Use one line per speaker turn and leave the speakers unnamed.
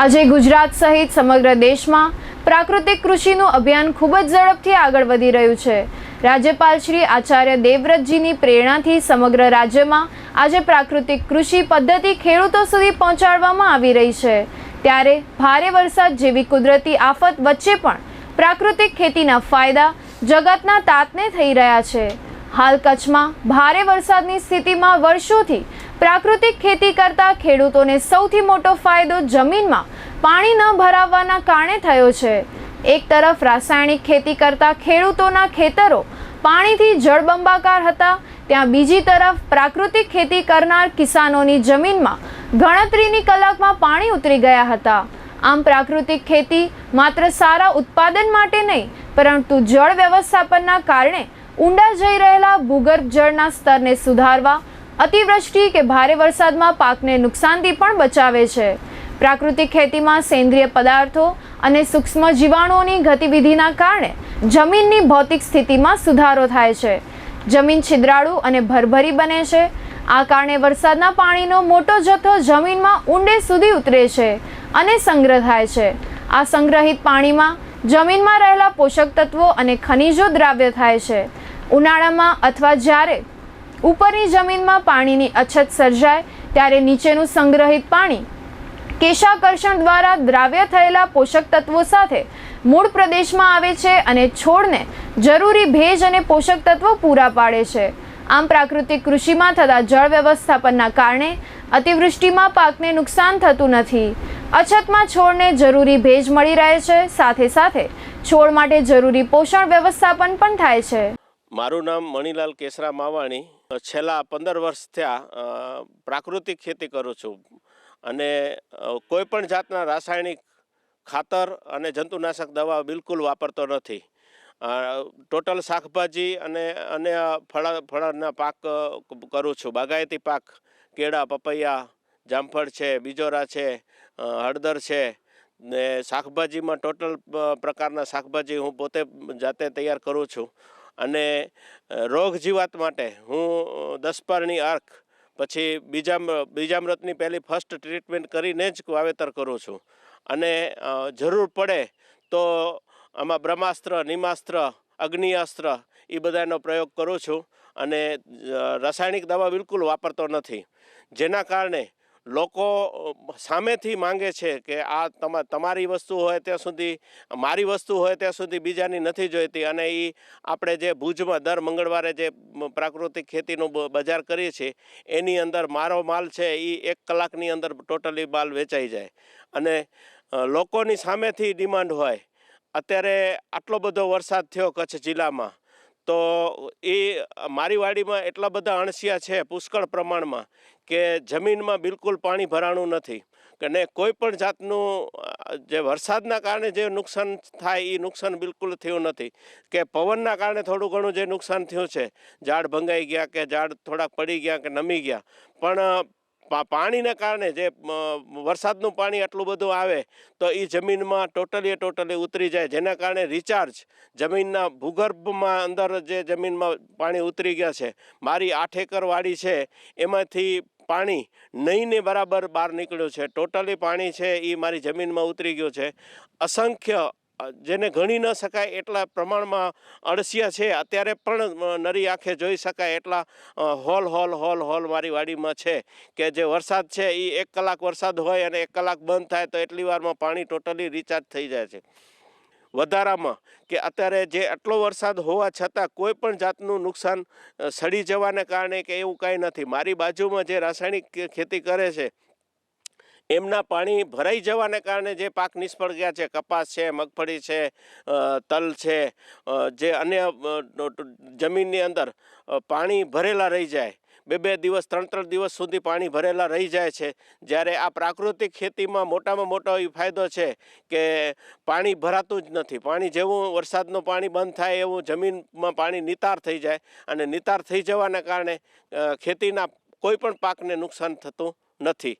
આજે ગુજરાત સહિત સમગ્ર દેશમાં પ્રાકૃતિક કૃષિનું અભિયાન ખૂબ જ ઝડપથી આગળ વધી રહ્યું છે. રાજ્યપાલ શ્રી આચાર્ય દેવવ્રતજીની પ્રેરણાથી સમગ્ર રાજ્યમાં આજે પ્રાકૃતિક કૃષિ પદ્ધતિ ખેડૂતો સુધી પહોંચાડવામાં આવી રહી છે. ત્યારે ભારે વરસાદ જેવી કુદરતી આફત વચ્ચે પણ પ્રાકૃતિક ખેતીના ફાયદા જગતના તાતને થઈ રહ્યા છે. હાલ કચ્છમાં ભારે વરસાદની સ્થિતિમાં વર્ષોથી પ્રાકૃતિક ખેતી કરતા ખેડૂતોને સૌથી મોટો ફાયદો જમીનમાં પાણી ન ભરાવવાના કારણે થયો છે. એક તરફ રાસાયણિક ખેતી કરતા ખેડૂતોના ખેતરો પાણીથી જળબંબાકાર હતા, ત્યાં બીજી તરફ પ્રાકૃતિક ખેતી કરનાર કિસાનોની જમીનમાં ગણતરીની કલાકમાં પાણી ઉતરી ગયા હતા. આમ પ્રાકૃતિક ખેતી માત્ર સારા ઉત્પાદન માટે નહીં, પરંતુ જળ વ્યવસ્થાપનના કારણે ઊંડા જઈ રહેલા ભૂગર્ભ જળના સ્તરને સુધારવા અતિવૃષ્ટિ કે ભારે વરસાદમાં પાકને નુકસાનથી પણ બચાવે છે. પ્રાકૃતિક ખેતીમાં સેન્દ્રિય પદાર્થો અને સૂક્ષ્મ જીવાણુઓની ગતિવિધિના કારણે જમીનની ભૌતિક સ્થિતિમાં સુધારો થાય છે. જમીન છિદ્રાળુ અને ભરભરી બને છે. આ કારણે વરસાદના પાણીનો મોટો જથ્થો જમીનમાં ઊંડે સુધી ઉતરે છે અને સંગ્રહ થાય છે. આ સંગ્રહિત પાણીમાં જમીનમાં રહેલા પોષક તત્વો અને ખનિજો દ્રાવ્ય થાય છે. ઉનાળામાં અથવા જ્યારે ઉપરની જમીનમાં પાણીની અછત સર્જાય ત્યારે નીચેનું સંગ્રહિત પાણી કેશાકર્ષણ દ્વારા દ્રાવ્ય થયેલા પોષક તત્વો સાથે મૂળ પ્રદેશમાં આવે છે અને છોડને જરૂરી ભેજ અને પોષક તત્વો પૂરા પાડે છે. આમ પ્રાકૃતિક કૃષિમાં થતા જળ વ્યવસ્થાપનના કારણે અતિવૃષ્ટિમાં પાકને નુકસાન થતું નથી. અછતમાં છોડને જરૂરી ભેજ મળી રહે છે, સાથે સાથે છોડ માટે જરૂરી પોષણ વ્યવસ્થાપન પણ થાય છે.
મારું નામ મણિલાલ કેસરા માવાણી છેલ્લા પંદર વર્ષ થયા પ્રાકૃતિક ખેતી કરું છું. અને કોઈ પણ જાતના રાસાયણિક ખાતર અને જંતુનાશક દવા બિલકુલ વાપરતો નથી. ટોટલ શાકભાજી અને અન્ય ફળ, ફળના પાક કરું છું. બાગાયતી પાક, કેળા, પપૈયા, જામફળ છે, બીજોરા છે હળદર છે, ને શાકભાજીમાં ટોટલ પ્રકારના શાકભાજી હું પોતે જાતે તૈયાર કરું છું. અને રોગ જીવાત માટે હું દસપારની આર્ખ પછી બીજા બીજામૃતની પહેલી ફર્સ્ટ ટ્રીટમેન્ટ કરીને જ વાવેતર કરું છું. અને જરૂર પડે તો આમાં બ્રહ્માસ્ત્ર, નિમાસ્ત્ર અગ્નિઅસ્ત્ર એ બધાનો પ્રયોગ કરું છું અને રાસાયણિક દવા બિલકુલ વાપરતો નથી. જેના કારણે લોકો સામેથી માંગે છે કે આ તમા, તમારી વસ્તુ હોય ત્યાં સુધી, મારી વસ્તુ હોય ત્યાં સુધી બીજાની નથી જોઈતી. અને એ આપણે જે ભુજમાં દર મંગળવારે જે પ્રાકૃતિક ખેતીનું બજાર કરીએ છીએ, એની અંદર મારો માલ છે એ એક કલાકની અંદર ટોટલી માલ વેચાઈ જાય. અને લોકોની સામેથી ડિમાન્ડ હોય. અત્યારે આટલો બધો વરસાદ થયો કચ્છ જિલ્લામાં. તો એ મારી વાડીમાં એટલા બધા અણસિયા છે પુષ્કળ પ્રમાણમાં કે જમીનમાં બિલકુલ પાણી ભરાણું નથી. અને કોઈ પણ જાતનું જે વરસાદના કારણે જે નુકસાન થાય એ નુકસાન બિલકુલ થયું નથી. કે પવનના કારણે થોડું ઘણું જે નુકસાન થયું છે, ઝાડ ભંગાઈ ગયા કે ઝાડ થોડાક પડી ગયા કે નમી ગયા. પણ પાણીને કારણે જે વરસાદનું પાણી આટલું બધું આવે, તો એ જમીનમાં ટોટલી ટોટલી ઉતરી જાય. જેના કારણે રિચાર્જ જમીનના ભૂગર્ભમાં અંદર જે જમીનમાં પાણી ઉતરી ગયા છે, મારી આઠ એકર વાડી છે, એમાંથી પાણી નહીં ને બરાબર બહાર નીકળ્યું છે. ટોટલી પાણી છે એ મારી જમીનમાં ઉતરી ગયું છે. અસંખ્ય જેને ગણી ન શકાય એટલા પ્રમાણમાં અળસિયા છે. અત્યારે પણ નરી આંખે જોઈ શકાય એટલા હોલ હોલ હોલ હોલ મારી વાડીમાં છે કે જે વરસાદ છે એ એક કલાક વરસાદ હોય અને એક કલાક બંધ થાય તો એટલી વારમાં પાણી ટોટલી રિચાર્જ થઈ જાય છે. વધારામાં કે અત્યારે જે આટલો વરસાદ હોવા છતાં કોઈ પણ જાતનું નુકસાન સડી જવાને કારણે કે એવું કાંઈ નથી. મારી બાજુમાં જે રાસાયણિક ખેતી કરે છે એમના પાણી ભરાઈ જવાને કારણે જે પાક નિષ્ફળ ગયા છે, કપાસ છે, મગફળી છે તલ છે જે અન્ય જમીનની અંદર પાણી ભરેલા રહી જાય. બે બે દિવસ, ત્રણ ત્રણ દિવસ સુધી પાણી ભરેલા રહી જાય છે. જ્યારે આ પ્રાકૃતિક ખેતીમાં મોટામાં મોટો એ ફાયદો છે કે પાણી ભરાતું જ નથી. પાણી જેવું વરસાદનું પાણી બંધ થાય એવું જમીનમાં પાણી નિતાર થઈ જાય અને નિતાર થઈ જવાના કારણે ખેતીના કોઈ પણ પાકને નુકસાન થતું નથી.